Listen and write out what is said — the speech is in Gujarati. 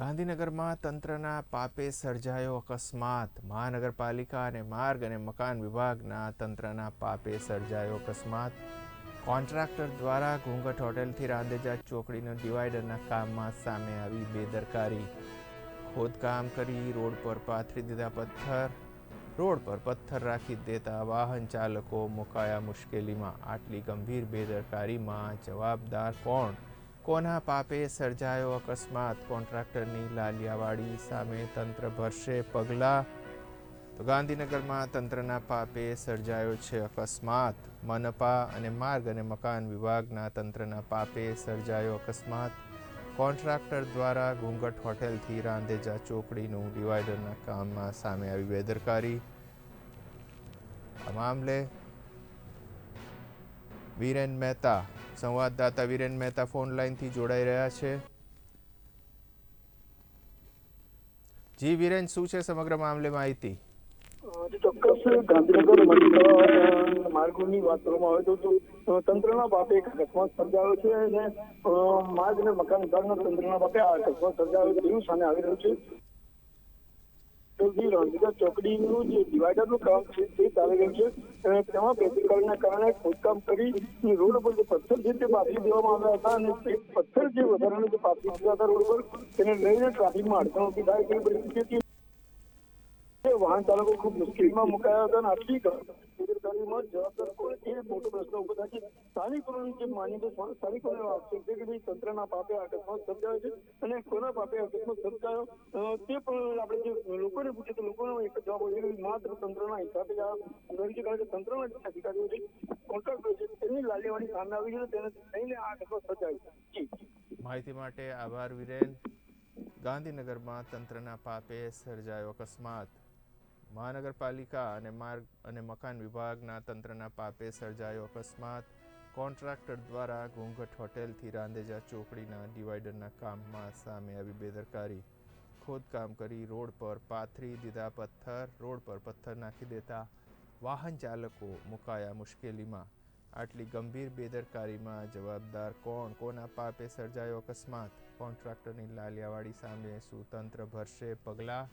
ગાંધીનગરમાં તંત્રના પાપે સર્જાયો અકસ્માત. મહાનગરપાલિકા અને માર્ગ અને મકાન વિભાગના તંત્રના પાપે સર્જાયો અકસ્માત. કોન્ટ્રાક્ટર દ્વારા ઘૂંઘટ હોટેલથી રાંદેજા ચોકડીનો ડિવાઈડરના કામમાં સામે આવી બેદરકારી. ખોદકામ કરી રોડ પર પાથરી દીધા પથ્થર. રોડ પર પથ્થર રાખી દેતા વાહન ચાલકો મુકાયા મુશ્કેલીમાં. આટલી ગંભીર બેદરકારીમાં જવાબદાર કોણ? કોના પાપે સર્જાયો અકસ્માત? કોન્ટ્રાક્ટરની લાલિયાવાડી સામે તંત્ર ભરશે પગલાં. તો ગાંધીનગરમાં તંત્રના પાપે સર્જાયો છે અકસ્માત. મનપા અને માર્ગ અને મકાન વિભાગના તંત્રના પાપે સર્જાયો અકસ્માત. કોન્ટ્રાક્ટર દ્વારા ઘૂંઘટ હોટેલથી રાંધેજા ચોકડીનું ડિવાઈડરના કામમાં સામે આવી બેદરકારી. આ મામલે વિરેન મહેતા સંવાદદાતા વિરેન મહેતા ફોન લાઇનથી જોડાઈ રહ્યા છે. જી વિરેન, શું છે સમગ્ર મામલે માહિતી? ચોક્કસ ગાંધીનગર માર્ગોની વાત કરવામાં આવે તો તંત્રના બાપે એક અકસ્માત સર્જાયો છે અને માર્ગ અને મકાન વિભાગના તંત્રના બાપે આ અકસ્માત સર્જાયો છે એવું સામે આવી રહ્યું છે. જે રાંધીગા ચોકડીનું જે ડિવાઈડરનું કામ છે તે ચાલી રહ્યું છે તેમાં બેદરકારીના કારણે ખોદકામ કરી રોડ ઉપર જે પથ્થર છે તે પાથરી દેવામાં આવ્યા હતા અને તે પથ્થર જે વધારાનું જે પાથરી દીધા હતા રોડ પર તેને લઈને ટ્રાફિકમાં અડચણ ઊભી થાય તેવી પરિસ્થિતિ વાહન ચાલકો ખૂબ મુશ્કેલીમાં મુકાયા હતા અને આટલી મોટો પ્રશ્ન ઊભો થાય તંત્રના સર્જાયો છે અને કોના પાપે આપણે લોકોને પૂછે માત્ર તંત્રના હિસાબે કારણ કે તંત્રના જે અધિકારીઓ છે, કોન્ટ્રાક્ટર છે તેને લઈને આ અકસ્માત માહિતી માટે આભાર, વિરેન. ગાંધીનગરમાં તંત્રના પાપે સર્જાયો અકસ્માત. મહાનગરપાલિકા અને માર્ગ અને મકાન વિભાગના તંત્રના પાપે સર્જાયો અકસ્માત. કોન્ટ્રાક્ટર દ્વારા ઘોંઘટ હોટેલથી રાંદેજા ચોકડીના ડિવાઈડરના કામમાં સામે આવી બેદરકારી. ખોદકામ કરી રોડ પર પાથરી દીધા પથ્થર, રોડ પર પથ્થર નાખી દેતા વાહન ચાલકો મુકાયા મુશ્કેલીમાં. આટલી ગંભીર બેદરકારીમાં જવાબદાર કોણ? કોના પાપે સર્જાયો અકસ્માત? કોન્ટ્રાક્ટરની લાલિયાવાડી સામે શું તંત્ર ભરશે પગલાં?